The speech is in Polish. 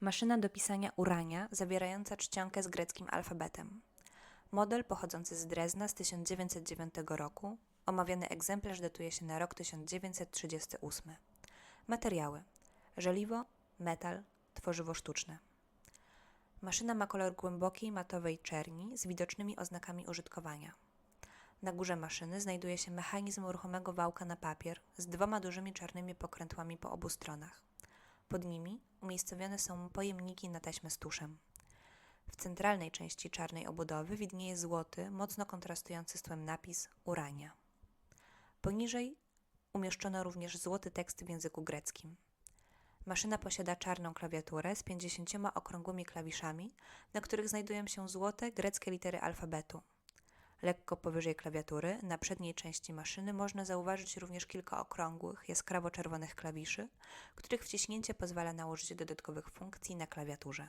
Maszyna do pisania urania zawierająca czcionkę z greckim alfabetem. Model pochodzący z Drezna z 1909 roku. Omawiany egzemplarz datuje się na rok 1938. Materiały: żeliwo, metal, tworzywo sztuczne. Maszyna ma kolor głębokiej matowej czerni z widocznymi oznakami użytkowania. Na górze maszyny znajduje się mechanizm ruchomego wałka na papier z dwoma dużymi czarnymi pokrętłami po obu stronach. Pod nimi umiejscowione są pojemniki na taśmę z tuszem. W centralnej części czarnej obudowy widnieje złoty, mocno kontrastujący z tłem napis urania. Poniżej umieszczono również złoty tekst w języku greckim. Maszyna posiada czarną klawiaturę z 50 okrągłymi klawiszami, na których znajdują się złote greckie litery alfabetu. Lekko powyżej klawiatury, na przedniej części maszyny, można zauważyć również kilka okrągłych, jaskrawo czerwonych klawiszy, których wciśnięcie pozwala nałożyć dodatkowych funkcji na klawiaturze.